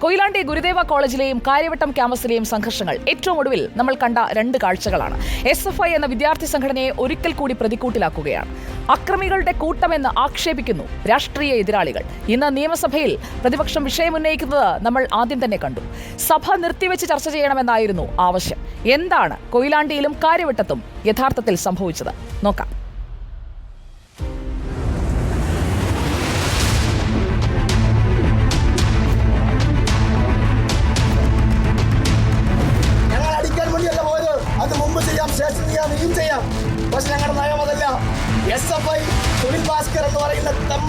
കൊയിലാണ്ടി ഗുരുദേവ കോളേജിലെയും കാര്യവട്ടം ക്യാമ്പസിലെയും സംഘർഷങ്ങൾ ഏറ്റവും ഒടുവിൽ നമ്മൾ കണ്ട രണ്ട് കാഴ്ചകളാണ്. എസ് എഫ് ഐ എന്ന വിദ്യാർത്ഥി സംഘടനയെ ഒരിക്കൽ കൂടി പ്രതിക്കൂട്ടിലാക്കുകയാണ്. അക്രമികളുടെ കൂട്ടമെന്ന് ആക്ഷേപിക്കുന്നു രാഷ്ട്രീയ എതിരാളികൾ. ഇന്ന് നിയമസഭയിൽ പ്രതിപക്ഷം വിഷയമുന്നയിക്കുന്നത് നമ്മൾ ആദ്യം തന്നെ കണ്ടു. സഭ നിർത്തിവെച്ച് ചർച്ച ചെയ്യണമെന്നായിരുന്നു ആവശ്യം. എന്താണ് കൊയിലാണ്ടിയിലും കാര്യവട്ടത്തും യഥാർത്ഥത്തിൽ സംഭവിച്ചത്? നോക്കാം.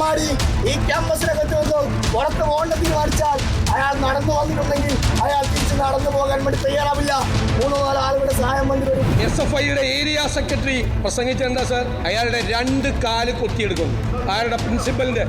തെമ്മാടി ഈ ക്യാമ്പസിനകത്ത് വന്ന് പുറത്ത് പോകേണ്ട തീരുമാനിച്ചാൽ അയാൾ നടന്നു വന്നിട്ടുണ്ടെങ്കിൽ അയാൾ തിരിച്ച് നടന്നു പോകാൻ വേണ്ടി തയ്യാറാവില്ല. മൂന്നോ നാലോ ആളുകളുടെ സഹായം വേണ്ടി വരും. എസ് എഫ് ഐയുടെ ഏരിയ സെക്രട്ടറി പ്രസംഗിച്ചെന്താ സർ? അയാളുടെ രണ്ട് കാൽ കൊത്തിയെടുക്കുന്നു. അയാളുടെ പ്രിൻസിപ്പലിന്റെ.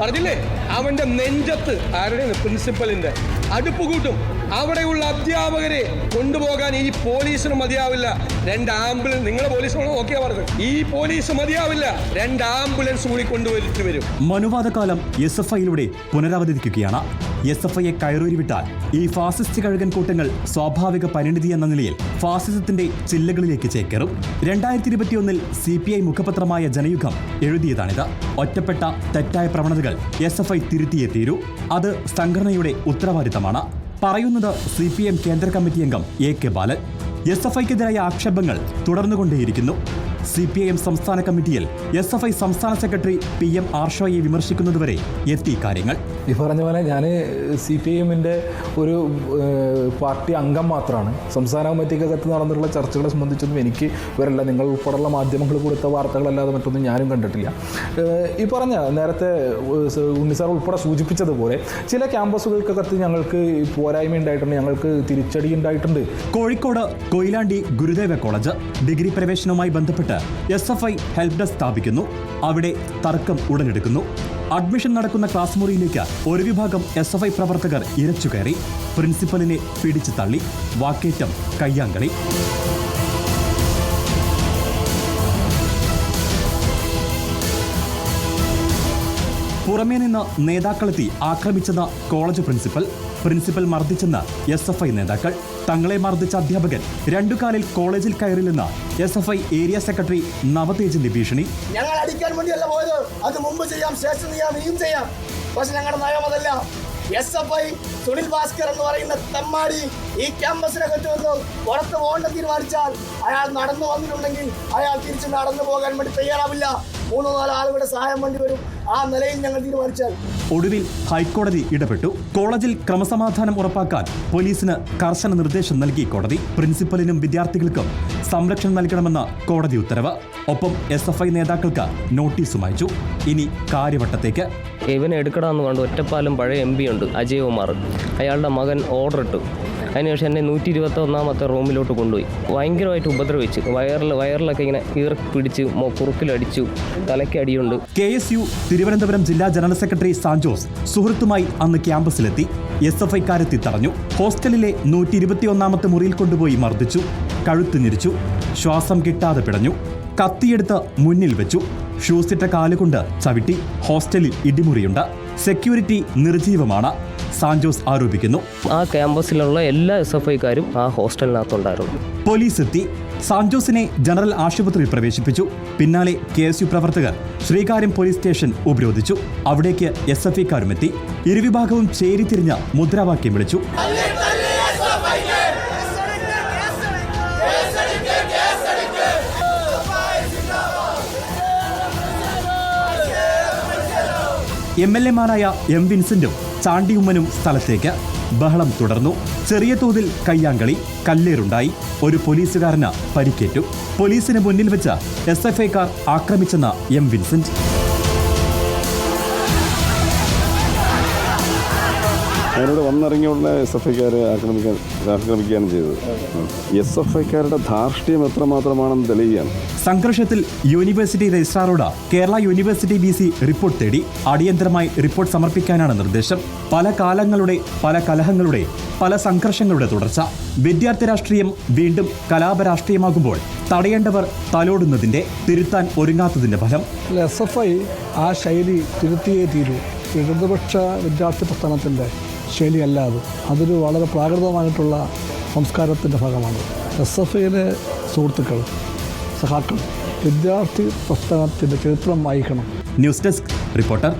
പറഞ്ഞില്ലേ? അവന്റെ നെഞ്ചത്ത് ആരുടെ പ്രിൻസിപ്പലിന്റെ അടുപ്പ് കൂട്ടും അവിടെയുള്ള അധ്യാപകരെ കൊണ്ടുപോകാൻ ഈ പോലീസിന് മതിയാവില്ല. രണ്ട് ആംബുലൻസ് നിങ്ങളെ പോലീസ് ഓക്കെ പറഞ്ഞത്. ഈ പോലീസ് മതിയാവില്ല. രണ്ട് ആംബുലൻസ് കൂടി കൊണ്ടുവരിട്ട് വരും. മനുവാദകാലം എസ് എഫ് ഐയിലൂടെ പുനരവതരിക്കുകയാണ്. എസ് എഫ് ഐയെ കയറൂരി വിട്ടാൽ ഈ ഫാസിസ്റ്റ് കഴുകൻ കൂട്ടങ്ങൾ സ്വാഭാവിക പരിണിതി എന്ന നിലയിൽ ഫാസിസത്തിന്റെ ചില്ലകളിലേക്ക് ചേക്കേറും. രണ്ടായിരത്തി ഇരുപത്തിയൊന്നിൽ സി പി ഐ മുഖപത്രമായ ജനയുഗം എഴുതിയതാണിത്. ഒറ്റപ്പെട്ട തെറ്റായ പ്രവണതകൾ എസ് എഫ് ഐ തിരുത്തിയേ തീരൂ അത് സംഘടനയുടെ ഉത്തരവാദിത്തമാണ്. പറയുന്നത് സി പി എം കേന്ദ്ര കമ്മിറ്റി അംഗം A K Balan. S F ഐക്കെതിരായ ആക്ഷേപങ്ങൾ തുടർന്നുകൊണ്ടേയിരിക്കുന്നു. സി പി ഐ എം സംസ്ഥാന കമ്മിറ്റിയിൽ എസ് എഫ് ഐ സംസ്ഥാന സെക്രട്ടറി പി എം ആർഷോയെ വിമർശിക്കുന്നതുവരെ എത്തി കാര്യങ്ങൾ. ഈ പറഞ്ഞ പോലെ ഞാൻ സി പി ഐ എമ്മിന്റെ ഒരു പാർട്ടി അംഗം മാത്രമാണ് സംസ്ഥാന കമ്മിറ്റിക്കകത്ത് നടന്നിട്ടുള്ള ചർച്ചകളെ സംബന്ധിച്ചൊന്നും എനിക്ക് വരല്ല നിങ്ങൾ ഉൾപ്പെടെയുള്ള മാധ്യമങ്ങൾ കൊടുത്ത വാർത്തകളല്ലാതെ മറ്റൊന്നും ഞാനും കണ്ടിട്ടില്ല. ഈ പറഞ്ഞ നേരത്തെ ഉണ്ണിസാർ ഉൾപ്പെടെ സൂചിപ്പിച്ചതുപോലെ ചില ക്യാമ്പസുകൾക്കകത്ത് ഞങ്ങൾക്ക് പോരായ്മ ഉണ്ടായിട്ടുണ്ട്. ഞങ്ങൾക്ക് തിരിച്ചടി ഉണ്ടായിട്ടുണ്ട്. കോഴിക്കോട് കൊയിലാണ്ടി ഗുരുദേവ കോളേജ് ഡിഗ്രി പ്രവേശനവുമായി ബന്ധപ്പെട്ട് S F I help desk സ്ഥാപിക്കുന്നു. അവിടെ തർക്കം ഉടലെടുക്കുന്നു. അഡ്മിഷൻ നടക്കുന്ന ക്ലാസ് മുറിയിലേക്ക് ഒരു വിഭാഗം എസ് എഫ് ഐ പ്രവർത്തകർ ഇരച്ചു കയറി. പ്രിൻസിപ്പലിനെ പിടിച്ചു തള്ളി. വാക്കേറ്റം കയ്യാങ്കളി. പുറമേ നിന്ന് നേതാക്കളെത്തി ആക്രമിച്ചെന്ന കോളേജ് പ്രിൻസിപ്പൽ. പ്രിൻസിപ്പൽ മർദ്ദിച്ചെന്ന് എസ് എഫ് ഐ നേതാക്കൾ. തങ്ങളെ മർദ്ദിച്ച അധ്യാപകൻ രണ്ടു കാലിൽ കോളേജിൽ കയറില്ലെന്ന് S F I area secretary നവതേജിന്റെ ഭീഷണി. ഞങ്ങൾ അടിക്കാൻ വേണ്ടിയല്ല പോയത്. അത് മുമ്പ് ചെയ്യാം ശേഷം ചെയ്യാം ഇനിയും ചെയ്യാം. പക്ഷെ ഞങ്ങളുടെ നയം അതല്ല. S F I Sunil Bhaskar എന്ന് പറയുന്ന തെമ്മാടി ഈ ക്യാമ്പസിനകത്ത് വന്ന് പുറത്ത് പോകേണ്ട തീരുമാനിച്ചാൽ അയാൾ നടന്നു വന്നിട്ടുണ്ടെങ്കിൽ അയാൾ തിരിച്ച് നടന്നു പോകാൻ വേണ്ടി തയ്യാറാവില്ല. മൂന്നോ നാലോ ആളുകളുടെ സഹായം വേണ്ടി വരും. ആ നിലയിൽ ഞങ്ങൾ തീരുമാനിച്ചാൽ. ഒടുവിൽ ഹൈക്കോടതി ഇടപെട്ടു. കോളേജിൽ ക്രമസമാധാനം ഉറപ്പാക്കാൻ പോലീസിന് കർശന നിർദ്ദേശം നൽകി കോടതി. പ്രിൻസിപ്പലിനും വിദ്യാർത്ഥികൾക്കും സംരക്ഷണം നൽകണമെന്ന കോടതി ഉത്തരവ്. ഒപ്പം എസ് എഫ് ഐ നേതാക്കൾക്ക് നോട്ടീസും അയച്ചു. ഇനി കാര്യവട്ടത്തേക്ക്. ഇവനെ എടുക്കണമെന്ന് കണ്ട് ഒറ്റപ്പാലം പഴയ എം പി ഉണ്ട് അജയ് കുമാർ അയാളുടെ മകൻ ഓർഡർ ഇട്ടു. അതിനുശേഷം എന്നെ നൂറ്റി ഇരുപത്തി ഒന്നാമത്തെ റൂമിലോട്ട് കൊണ്ടുപോയി. ഭയങ്കരമായിട്ട് ഉപദ്രവിച്ചു. വയറിൽ വയറിലൊക്കെ ഇങ്ങനെ ഈർക്ക് പിടിച്ച് കുറുക്കിലടിച്ചു തലയ്ക്ക് അടിയുണ്ട്. കെ എസ് യു തിരുവനന്തപുരം ജില്ലാ ജനറൽ സെക്രട്ടറി സാൻജോസ് സുഹൃത്തുമായി അന്ന് ക്യാമ്പസിലെത്തി. എസ് എഫ് ഐക്കാരെത്തി തടഞ്ഞു. ഹോസ്റ്റലിലെ നൂറ്റി ഇരുപത്തിയൊന്നാമത്തെ മുറിയിൽ കൊണ്ടുപോയി മർദ്ദിച്ചു കഴുത്ത് ഞെരിച്ചു ശ്വാസം കിട്ടാതെ പിടഞ്ഞു കത്തിയെടുത്ത് മുന്നിൽ വെച്ചു ഷൂസിട്ട കാലുകൊണ്ട് ചവിട്ടി ഹോസ്റ്റലിൽ ഇടിമുറിയുണ്ട്. സെക്യൂരിറ്റി നിർജീവമാണ് സാൻജോസ് ആരോപിക്കുന്നു. ആ ക്യാമ്പസിലുള്ള എല്ലാ എസ് എഫ് ഐക്കാരും ആ ഹോസ്റ്റലിനകത്തുണ്ടായിരുന്നു. പോലീസ് എത്തി. സാൻജോസിനെ ജനറൽ ആശുപത്രിയിൽ പ്രവേശിപ്പിച്ചു. പിന്നാലെ കെ എസ് യു പ്രവർത്തകർ ശ്രീകാര്യം പോലീസ് സ്റ്റേഷൻ ഉപരോധിച്ചു. അവിടേക്ക് എസ് എഫ് ഐക്കാരും എത്തി. ഇരുവിഭാഗവും ചേരിതിരിഞ്ഞ മുദ്രാവാക്യം വിളിച്ചു. എം എൽ എമാരായ എം വിൻസെന്റും ചാണ്ടിയുമ്മനും സ്ഥലത്തേക്ക് ബഹളം തുടർന്നു. ചെറിയ തോതിൽ കയ്യാങ്കളി കല്ലേറുണ്ടായി. ഒരു പോലീസുകാരന് പരിക്കേറ്റു. പോലീസിന് മുന്നിൽ വെച്ച് എസ് എഫ് ഐക്കാർ ആക്രമിച്ചെന്ന് എം വിൻസെന്റ്. ഞാനിവിടെ വന്നിറങ്ങിയ ഉടനെ എസ് എഫ് ഐക്കാരെ ആക്രമിക്കാൻ ആക്രമിക്കുകയാണ് ചെയ്തത്. എസ് എഫ് ഐക്കാരുടെ ധാർഷ്ട്യം എത്രമാത്രമാണെന്ന് തെളിയുകയാണ്. സംഘർഷത്തിൽ university രജിസ്ട്രാറോട് Kerala university V C report തേടി അടിയന്തരമായി റിപ്പോർട്ട് സമർപ്പിക്കാനാണ് നിർദ്ദേശം. പല കാലങ്ങളുടെ പല കലഹങ്ങളുടെ പല സംഘർഷങ്ങളുടെ തുടർച്ച. വിദ്യാർത്ഥി രാഷ്ട്രീയം വീണ്ടും കലാപരാഷ്ട്രീയമാകുമ്പോൾ തടയേണ്ടവർ തലോടുന്നതിന്റെ തിരുത്താൻ ഒരുങ്ങാത്തതിന്റെ ഫലം. എസ് എഫ് ഐ ആ ശൈലി തിരുത്തിയേ തീരൂ. ഇടതുപക്ഷ വിദ്യാർത്ഥി പ്രസ്ഥാനത്തിന്റെ ശൈലിയല്ല അത്. അതൊരു വളരെ പ്രാകൃതമായിട്ടുള്ള സംസ്കാരത്തിന്റെ ഭാഗമാണ്. എസ് എഫ് ഐയിലെ സുഹൃത്തുക്കൾ സഹാക്കൾ വിദ്യാർത്ഥി പ്രസ്ഥാനത്തിന്റെ ചരിത്രം വായിക്കണം. News desk reporter